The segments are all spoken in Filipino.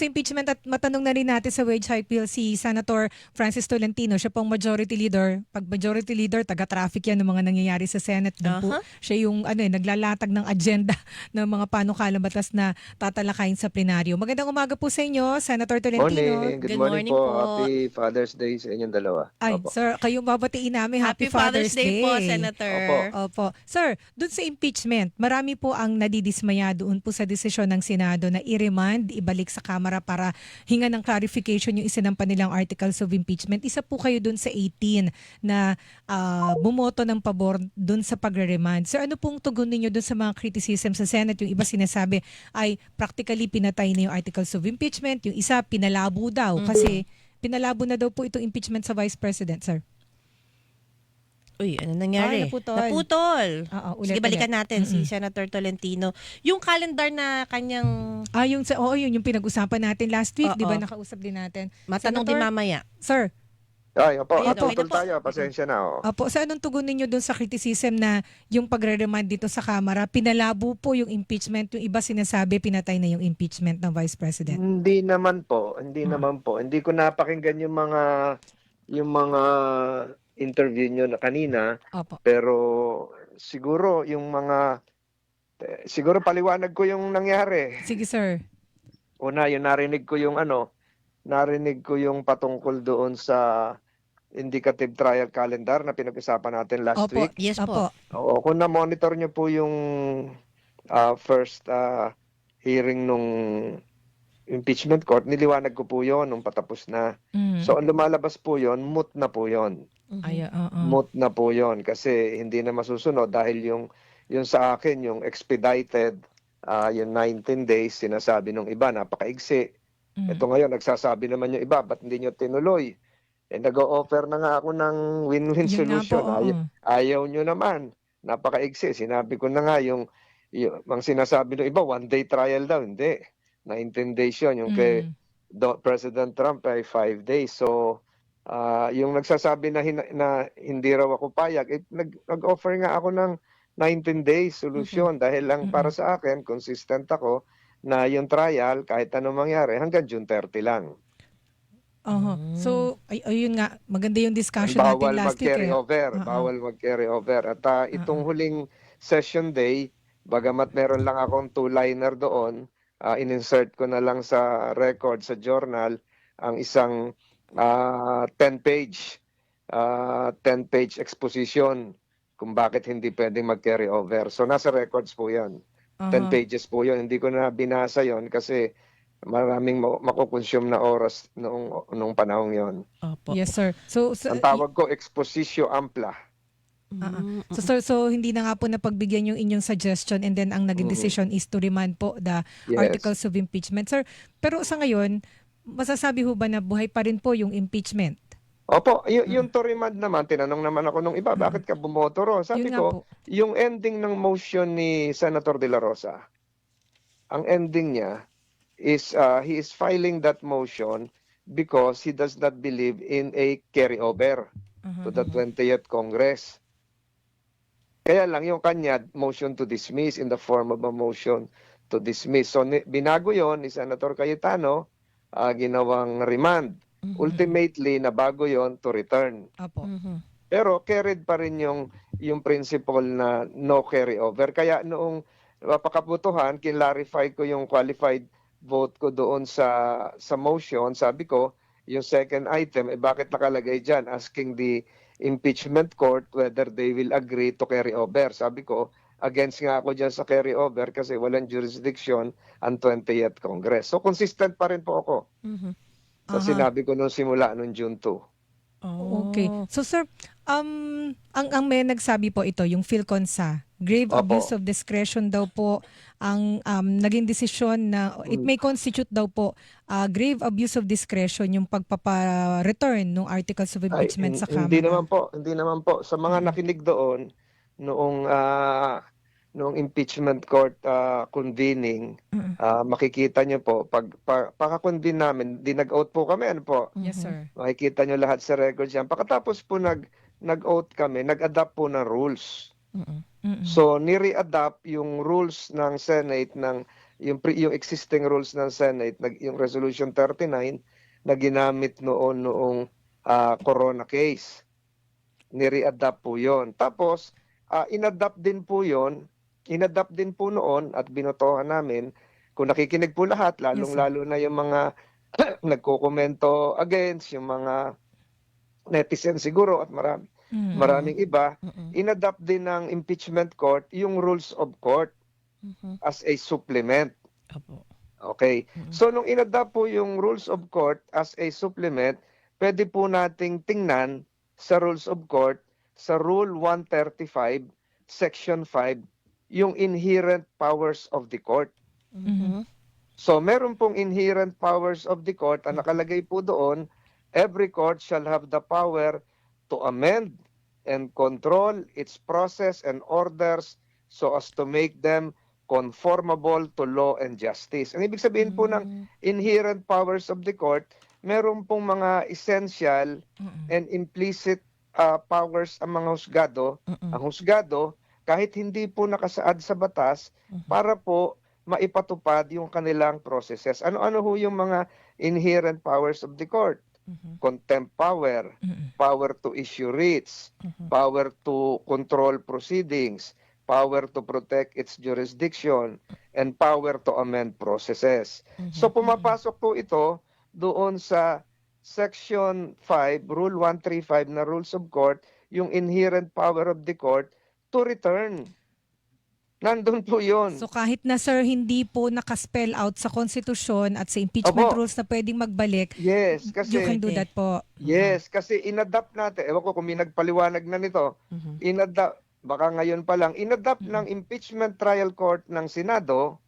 Sa impeachment at matanong na rin natin sa wage hike bill si Senator Francis Tolentino. Siya pong majority leader. Pag majority leader, taga-traffic yan ng mga nangyayari sa Senate. Doon po, Aha. siya yung ano, eh, naglalatag ng agenda ng mga panukalang batas na tatalakayin sa plenaryo. Magandang umaga po sa inyo, Senator Tolentino. Morning. Good Good, morning, morning po. po. Happy Father's Day sa inyong dalawa. Ay, Opo. sir, kayong babatiin namin. Happy, Father's, Day. po, Senator. Opo. Opo. Sir, dun sa impeachment, marami po ang nadidismaya doon po sa desisyon ng Senado na i-remand, ibalik sa Kamara para hinga ng clarification yung isinampa nilang articles of impeachment. Isa po kayo doon sa 18 na ah, bumoto ng pabor doon sa pagre-remand. Sir, ano pong tugon ninyo doon sa mga criticism sa Senate? Yung iba sinasabi ay practically pinatay na yung articles of impeachment. Yung isa, pinalabo daw kasi pinalabo na daw po itong impeachment sa Vice President, sir. Uy, ano nangyari? Ay, naputol. Naputol. Oo, ulit, Sige, balikan ulit. natin si Mm-mm. Senator Tolentino. Yung calendar na kanyang Ah, yung sa oo, yun yung pinag-usapan natin last week. 'di ba? Nakausap din natin. matanong din Senator? mamaya. Sir, Ay, opo. Ayun, Atutol okay na po. tayo. Pasensya na. Oh. opo, sa anong tugon ninyo doon sa criticism na yung pagre-remand dito sa Kamara, pinalabo po yung impeachment, yung iba sinasabi pinatay na yung impeachment ng Vice President. Hindi naman po. Hindi Hmm. naman po. Hindi ko napakinggan yung mga yung mga interview nyo na kanina. Opo. Pero siguro yung mga eh, siguro paliwanag ko yung nangyari. Sige, sir. Una, yung narinig ko yung ano, narinig ko yung patungkol doon sa indicative trial calendar na pinag-usapan natin last Opo. week. Yes Opo. po. Oo, kung na-monitor nyo po yung ah, first ah, hearing nung impeachment court, niliwanag ko po yon nung patapos na. Mm. So, ang lumalabas po yon moot na po yon Mhm. Ay, oo. Moot na po yon kasi hindi na masusunod dahil yung, yung sa akin, yung expedited, ah, yung 19 days, sinasabi nung iba, napakaigsi. Mm. Ito ngayon, nagsasabi naman yung iba, ba't hindi nyo tinuloy? Eh, nag-o-offer na nga ako ng win-win Yun nga po, solution. oo. Ay- ayaw nyo naman. Napakaigsi. Sinabi ko na nga yung, yung ang sinasabi ng iba, one day trial daw. Hindi. 19 days yun. Yung kay Mm. Do- President Trump ay 5 days. So, ah, yung nagsasabi na, hin- na hindi raw ako payag, eh, nag- nag-offer nga ako ng 19 days solution dahil lang Mhm. para sa akin, consistent ako na yung trial, kahit anong mangyari, hanggang June 30 lang. Oho. Mm. So, ay, ayun nga, maganda yung discussion natin bawal last week. mag-carry Eh. over. Oo. Bawal mag-carry over. At ah, itong huling session day, bagamat meron lang akong two-liner doon, ah, in-insert ko na lang sa record, sa journal, ang isang ah, 10-page 10-page exposition kung bakit hindi pwedeng mag-carry over. So nasa records po 'yan. 10 Oho. pages po 'yon. Hindi ko na binasa 'yon kasi maraming ma- makukonsume na oras noong noong panahong 'yon. Opo. Yes, sir. So, so Ang tawag ko expositio ampla. Mm, So, sir, so hindi na nga po napagbigyan yung inyong suggestion and then ang naging decision is to remand po the Yes. articles of impeachment. Sir, pero sa ngayon, masasabi ho ba na buhay pa rin po yung impeachment? Opo, y- yung to remand naman, tinanong naman ako nung iba, bakit ka bumoto ro? yun Sabi nga ko, po. yung ending ng motion ni Senator De La Rosa, ang ending niya is uh, he is filing that motion because he does not believe in a carryover Aha. to the 20th Congress. Kaya lang yung kanya motion to dismiss in the form of a motion to dismiss. So binago yon ni Senator Cayetano, ah, ginawang remand. Mhm. Ultimately, nabago yon to return. Opo. Mhm. Pero carried pa rin yung yung principle na no carry over. Kaya noong mapakabutuhan, kinlarify ko yung qualified vote ko doon sa sa motion. Sabi ko, yung second item, eh bakit nakalagay dyan? Asking the impeachment court whether they will agree to carry over. Sabi ko, against nga ako dyan sa carry over kasi walang jurisdiction ang 20th Congress. So consistent pa rin po ako Mhm. sa Aha. sinabi ko nung simula nung June 2. Oh. Okay. So sir, um ang ang may nagsabi po ito, yung PhilConsa, grave Opo. abuse of discretion daw po ang um, naging desisyon na it may constitute daw po uh, grave abuse of discretion yung pagpapa-return ng articles of Ay, impeachment sa hin- Kamara. Hindi naman po, hindi naman po. Sa mga nakinig doon noong ah, noong impeachment court ah, convening, Mm. ah, makikita niyo po pag pa, pagka-convene namin, di nag-oath po kami, ano po? Yes Mhm. sir. Makikita niyo lahat sa records yan. Pagkatapos po nag nag-oath kami, nag-adapt po ng rules. Mhm. Mm-mm. So, nire-adapt yung rules ng Senate ng yung pre- yung existing rules ng Senate, nag, yung Resolution 39 na ginamit noon noong ah, corona case. Nire-adapt po 'yon. Tapos ah, inadapt din po 'yon, inadapt din po noon at binotohan namin kung nakikinig po lahat, lalong-lalo na yung mga nagkokomento against, yung mga netizen siguro at marami, Mhm. maraming iba, Mhm. inadapt din ng impeachment court yung rules of court Mhm. as a supplement. Opo. Okay. Mhm. So nung inadapt po yung rules of court as a supplement, pwede po nating tingnan sa rules of court sa Rule 135, Section 5, yung inherent powers of the court. Mhm. So meron pong inherent powers of the court, ang nakalagay po doon, every court shall have the power to amend and control its process and orders so as to make them conformable to law and justice. Ang ibig sabihin po ng Mhm. inherent powers of the court, meron pong mga essential and implicit uh, powers ang mga husgado. Ang husgado, kahit hindi po nakasaad sa batas, Mhm. para po maipatupad yung kanilang processes. Ano-ano ho yung mga inherent powers of the court? Mhm. Contempt power, Mhm. power to issue writs, power to control proceedings, power to protect its jurisdiction, and power to amend processes. So pumapasok po ito doon sa Section 5, Rule 135 na Rules of Court, yung inherent power of the court to return. Nandun po yun. So kahit na sir hindi po nakaspell out sa konstitusyon at sa impeachment Opo. rules na pwedeng magbalik, yes, kasi you can do that po. yes, kasi inadapt natin. Ewan ko kung may nagpaliwanag na nito. Mhm. Inadapt baka ngayon pa lang inadapt Mm. ng impeachment trial court ng Senado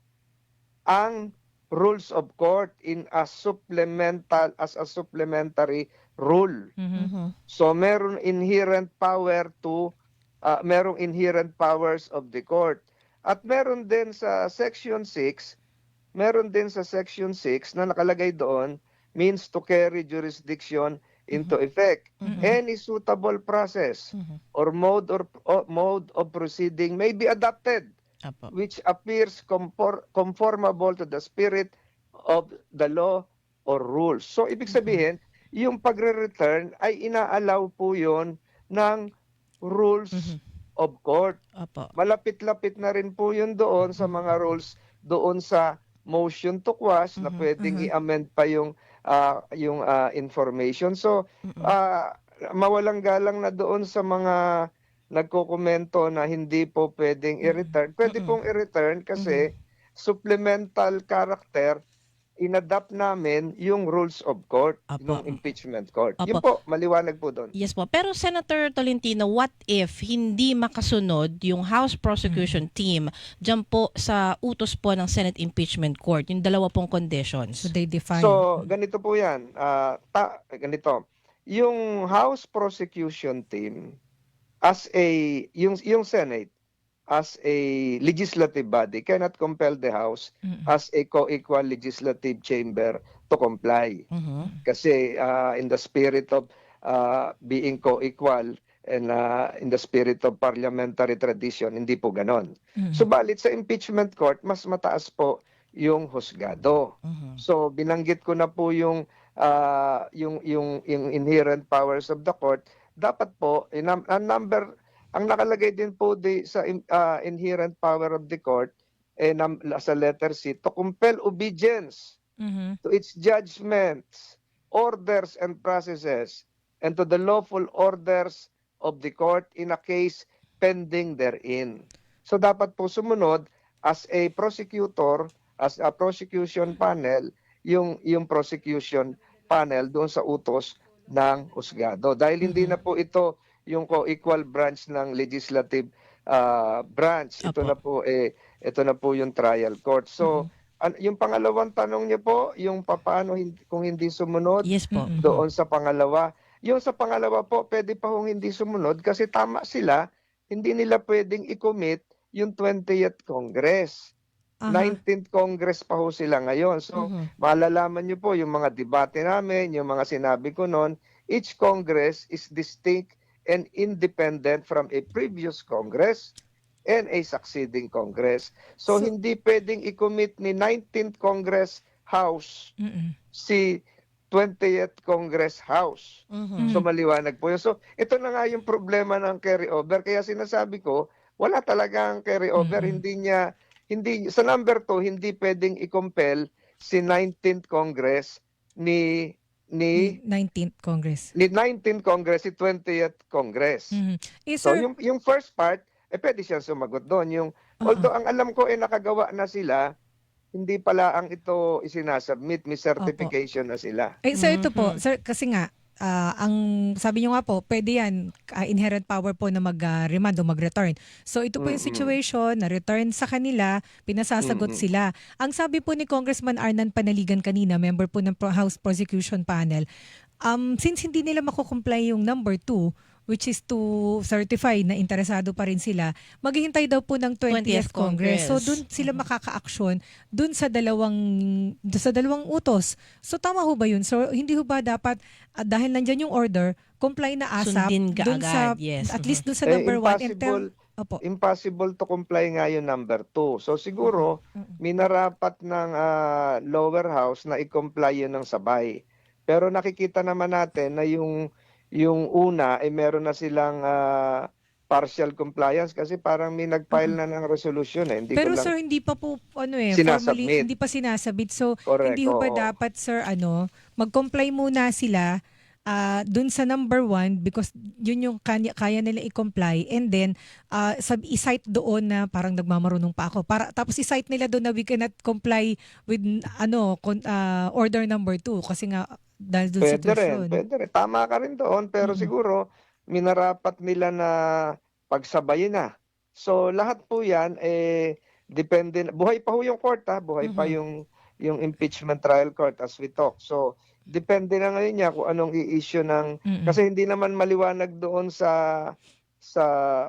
ang rules of court in a supplemental as a supplementary rule. Mhm. Mhm. So meron inherent power to uh, merong inherent powers of the court. At meron din sa section 6, meron din sa section 6 na nakalagay doon means to carry jurisdiction into effect. Mhm. Any suitable process Mhm. or mode or, or mode of proceeding may be adopted Opo. which appears compor- conformable to the spirit of the law or rules. So ibig sabihin, yung pagre-return ay inaalaw po yon ng rules Mhm. of court. Opo. Malapit-lapit na rin po yun doon sa mga rules doon sa motion to quash na Mhm, pwedeng mhm. i-amend pa yung ah, yung ah, information. So Mhm. ah, mawalang galang na doon sa mga nagkokomento na hindi po pwedeng i-return. Pwede Mm-mm. pong i-return kasi supplemental character inadapt namin yung rules of court, Apo. yung impeachment court. Apo. Yun po, maliwanag po doon. Yes po. Pero Senator Tolentino, what if hindi makasunod yung House Prosecution Team dyan po sa utos po ng Senate Impeachment Court, yung dalawa pong conditions? So they define. So, ganito po yan. Ah, ta, ganito. Yung House Prosecution Team, as a, yung, yung Senate, as a legislative body, cannot compel the House Mhm. as a co-equal legislative chamber to comply. Mhm. Kasi ah, in the spirit of ah, being co-equal and ah, in the spirit of parliamentary tradition, hindi po ganon. Mhm. Subalit sa impeachment court, mas mataas po yung husgado. Mhm. So binanggit ko na po yung ah, yung yung yung inherent powers of the court. Dapat po in ang number ang nakalagay din po di, sa in- ah, inherent power of the court eh, nam, sa letter C to compel obedience Mhm. to its judgments, orders and processes and to the lawful orders of the court in a case pending therein. So dapat po sumunod as a prosecutor, as a prosecution panel, yung yung prosecution panel doon sa utos ng husgado. Dahil hindi na po ito yung co-equal branch ng legislative ah, branch. Ito Apo. na po eh ito na po yung trial court. So An- yung pangalawang tanong niyo po, yung papaano hindi, kung hindi sumunod Yes po. Mhm. doon sa pangalawa. Yung sa pangalawa po, pwede pa hong hindi sumunod kasi tama sila, hindi nila pwedeng i-commit yung 20th Congress. Aha. 19th Congress pa ho sila ngayon. So, Mhm. malalaman niyo po yung mga debate namin, yung mga sinabi ko noon, each Congress is distinct and independent from a previous Congress. and a succeeding Congress. So, So- hindi pwedeng i-commit ni 19th Congress House Mm-mm. si 20th Congress House. Mhm. So maliwanag po yun. So ito na nga yung problema ng carryover. Kaya sinasabi ko, wala talagang carryover. Mhm. Hindi niya, hindi, sa number 2, hindi pwedeng i-compel si 19th Congress ni ni 19th Congress. ni 19th Congress, si 20th Congress. Mhm. Eh, So sir, yung yung first part, eh pwede siyang sumagot doon. Yung Oo. although ang alam ko eh nakagawa na sila, hindi pala ang ito isinasubmit, may certification na sila. Eh, sir, ito po, sir, kasi nga, ah, ang sabi nyo nga po, pwede yan, ah, inherent power po na mag-remand o mag-return. So ito po yung situation, na-return sa kanila, pinasasagot sila. Ang sabi po ni Congressman Arnan Panaligan kanina, member po ng House Prosecution Panel, um, since hindi nila makukomply yung number two, which is to certify na interesado pa rin sila, maghihintay daw po ng 20th, 20th Congress. So Congress. dun sila Mhm. makaka-action dun sa dalawang dun sa dalawang utos. So tama ho ba yun? So hindi ho ba dapat ah, dahil nandiyan yung order, comply na ASAP Sundin ka dun sa agad, yes. at least dun sa Eh, number one and tell, impossible, opo. impossible to comply nga yung number 2. So siguro, Mm-mm. minarapat ng ah, lower house na i-comply yun ng sabay. Pero nakikita naman natin na yung yung una ay meron na silang ah, partial compliance kasi parang may nag-file na ng resolution eh. Hindi Pero ko lang sir, hindi pa po ano eh, formally, hindi pa sinasabit. So correct. hindi ho ba oo. dapat sir ano, mag-comply muna sila ah, dun sa number one because yun yung kanya, kaya nila i-comply and then ah, sab i-cite doon na parang nagmamarunong pa ako. Para, tapos i-cite nila doon na we cannot comply with ano kon, ah, order number two kasi nga dahil doon sa Pwede rin, pwede rin. Tama ka rin doon, pero Mm. siguro minarapat nila na pagsabayin na. So lahat po 'yan eh depende buhay pa ho yung court ha, buhay pa Mhm. yung yung impeachment trial court as we talk. So depende na ngayon niya kung anong i-issue ng Mm-mm. kasi hindi naman maliwanag doon sa sa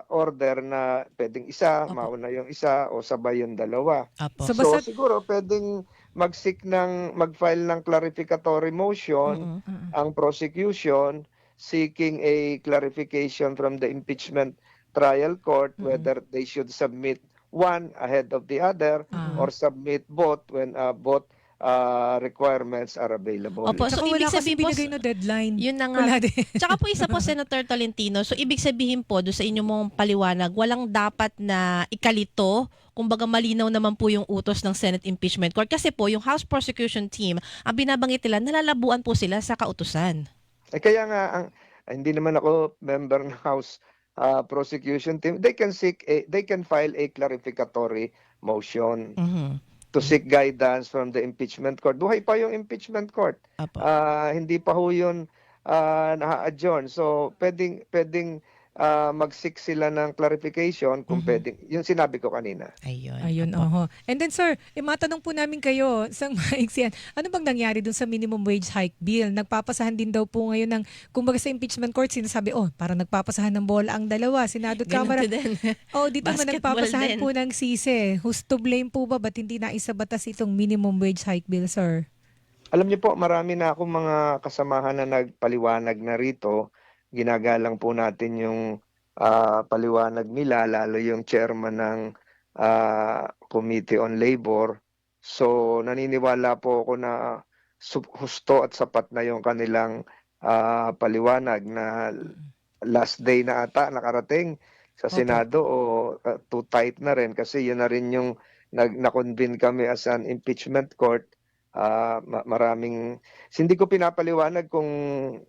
order na pwedeng isa, Opo. mauna yung isa o sabay yung dalawa. Apo. So, So, basta- siguro pwedeng mag-seek ng mag-file ng clarificatory motion Mhm. Mm-mm. ang prosecution seeking a clarification from the impeachment trial court Mhm. whether they should submit one ahead of the other Ah. or submit both when uh, both uh, requirements are available. Opo, Tsaka so wala ibig sabihin po, binigay na deadline. yun na nga. Wala din. Tsaka po isa po, Senator Tolentino, so ibig sabihin po do sa inyong mong paliwanag, walang dapat na ikalito, kumbaga malinaw naman po yung utos ng Senate Impeachment Court. Kasi po, yung House Prosecution Team, ang binabanggit nila, nalalabuan po sila sa kautusan. Eh, kaya nga ang ah, hindi naman ako member ng House uh, prosecution team. They can seek a, they can file a clarificatory motion Mhm. to seek guidance from the impeachment court. Buhay pa yung impeachment court. Apo. Ah, hindi pa ho yun ah, na-adjourn. So, pwedeng, pwedeng ah, mag-seek sila ng clarification kung Mhm. pwedeng. Yung sinabi ko kanina. Ayun. Ayun, oho. And then sir, eh, matanong po namin kayo, isang maiksiyan, ano bang nangyari dun sa minimum wage hike bill? Nagpapasahan din daw po ngayon ng, kumbaga sa impeachment court, sinasabi, oh, parang nagpapasahan ng bola ang dalawa, Senado at Ganun Kamara. Oh, dito Basketball nagpapasahan din. po ng sisi. Who's to blame po ba? Ba't hindi naisabatas itong minimum wage hike bill, sir? Alam niyo po, marami na akong mga kasamahan na nagpaliwanag na rito. Ginagalang po natin yung ah, paliwanag nila, lalo yung chairman ng ah, Committee on Labor. So, naniniwala po ako na husto at sapat na yung kanilang ah, paliwanag na last day na ata nakarating sa Opo. Senado o ah, too tight na rin kasi yun na rin yung nag na-convene kami as an impeachment court Ma- maraming hindi ko pinapaliwanag kung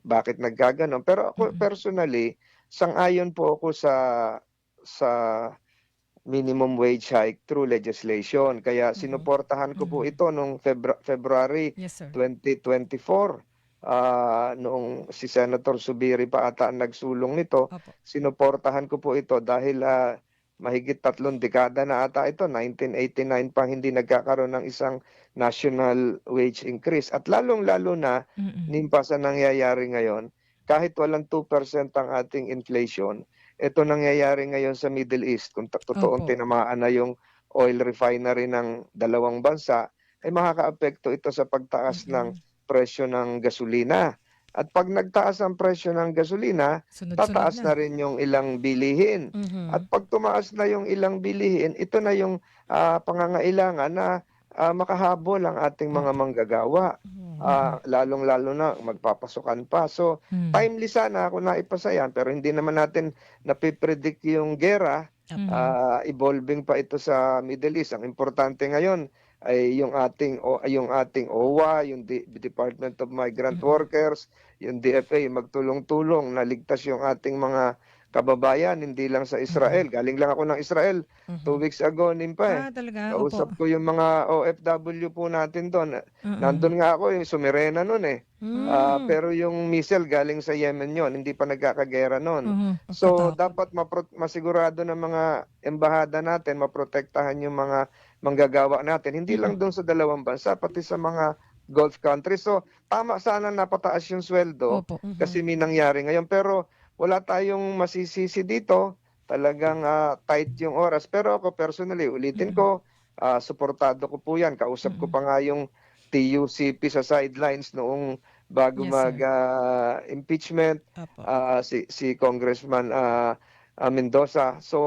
bakit nagkaganon pero ako Mhm. personally sang-ayon po ako sa sa minimum wage hike through legislation kaya Mhm. sinuportahan ko po Mhm. ito nung Febra- February Yes, sir. 2024 Ah, noong si Senator Subiri pa ata ang nagsulong nito Opo. sinuportahan ko po ito dahil ah, mahigit tatlong dekada na ata ito, 1989 pa hindi nagkakaroon ng isang national wage increase. At lalong-lalo na, Mm-mm. nimpa sa nangyayari ngayon, kahit walang 2% ang ating inflation, ito nangyayari ngayon sa Middle East, kung totoong Opo. tinamaan na yung oil refinery ng dalawang bansa, ay makakaapekto ito sa pagtaas ng Mm-mm. presyo ng gasolina. At pag nagtaas ang presyo ng gasolina, Sunod-sunod tataas na rin yung ilang bilihin. Mhm. At pag tumaas na yung ilang bilihin, ito na yung ah, pangangailangan na ah, makahabol ang ating mga manggagawa. Mhm. Ah, lalong-lalo na magpapasukan pa. So, Mm. timely sana ako naipasa yan, pero hindi naman natin napipredict yung gera. Mm. Ah, evolving pa ito sa Middle East. Ang importante ngayon ay yung ating o yung ating OWA, yung D- Department of Migrant Mhm. Workers, yung DFA magtulong-tulong na ligtas yung ating mga kababayan hindi lang sa Israel. Galing lang ako ng Israel Mhm. two weeks ago nimpa eh. Ah, talaga. Kausap Opo. ko yung mga OFW po natin doon. Mm-mm. Nandun nga ako, yung Sumirena noon eh. Mm. Ah, pero yung missile galing sa Yemen yon, hindi pa nagkakagera noon. Mhm. So dapat mapro- masigurado ng mga embahada natin maprotektahan yung mga manggagawa natin hindi lang doon sa dalawang bansa pati sa mga Gulf countries. So tama sana napataas yung sweldo Opo. Mhm. kasi may nangyari ngayon pero wala tayong masisisi dito. Talagang ah, tight yung oras pero ako personally ulitin ko ah, suportado ko po yan. Kausap ko Mhm. pa nga yung TUCP sa sidelines noong bago Yes, sir. mag ah, impeachment Apo. ah, si si Congressman ah, ah, Mendoza. So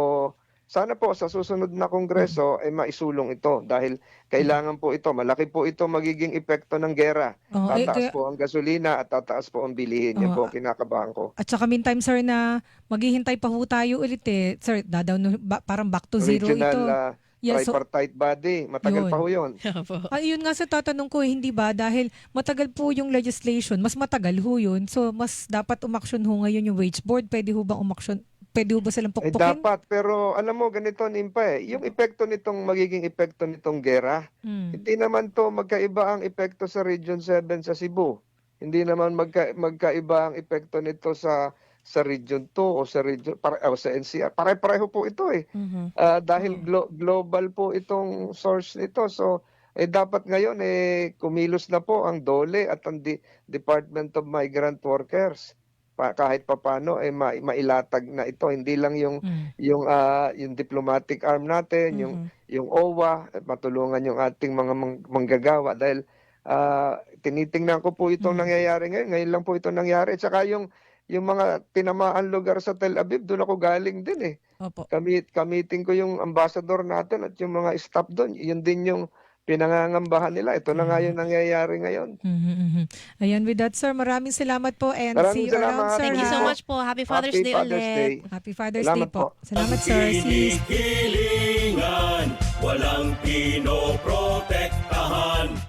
sana po sa susunod na kongreso ay maisulong ito dahil kailangan po ito, malaki po ito magiging epekto ng gera. Oo, eh, Tataas kaya- po ang gasolina at tataas po ang bilihin. Yan Oo, po ang kinakabahan ko. At saka meantime, sir, na maghihintay pa ho tayo ulit eh. Sir, dadaw ba- parang back to zero Regional ito. ah, Yeah, so, tripartite body, matagal Yun. pa ho yun. Apo. Ay, yun nga sa tatanong ko, eh, hindi ba? Dahil matagal po yung legislation, mas matagal ho yun. So, mas dapat umaksyon ho ngayon yung wage board. Pwede ho bang umaksyon? Pwede ba silang Eh pukpukin? dapat, pero alam mo ganito Nimpa eh, yung epekto nitong magiging epekto nitong gera, Mm. Hindi naman to magkaiba ang epekto sa Region 7 sa Cebu. Hindi naman magka, magkaiba ang epekto nito sa sa Region 2 o sa Region para, o sa NCR. Pare-pareho po ito eh. Mhm. Ah, dahil glo- global po itong source nito. So eh dapat ngayon eh kumilos na po ang DOLE at ang Di- Department of Migrant Workers. Pa, kahit papano eh ma- mailatag na ito hindi lang yung Mm. yung ah, yung diplomatic arm natin, yung Mhm. yung OWA at matulungan yung ating mga mang- manggagawa dahil ah, tinitingnan ko po itong Mm. nangyayari ngayon. Ngayon lang po ito nangyari. At saka yung, yung mga tinamaan lugar sa Tel Aviv, doon ako galing din eh. Opo. Kami, kamiting ko yung ambassador natin at yung mga staff doon. Yun din yung pinangangambahan nila. Ito na nga yung nangyayari ngayon. Mhm, mhm. Ayan, with that, sir, maraming salamat po and Maraming see you around, salamat. sir. Thank you so much po. Happy Father's Happy Day Father's ulit. Day. Happy Father's Salamat Day po. po. Salamat, sir. See Kinikilingan, walang pinoprotektahan.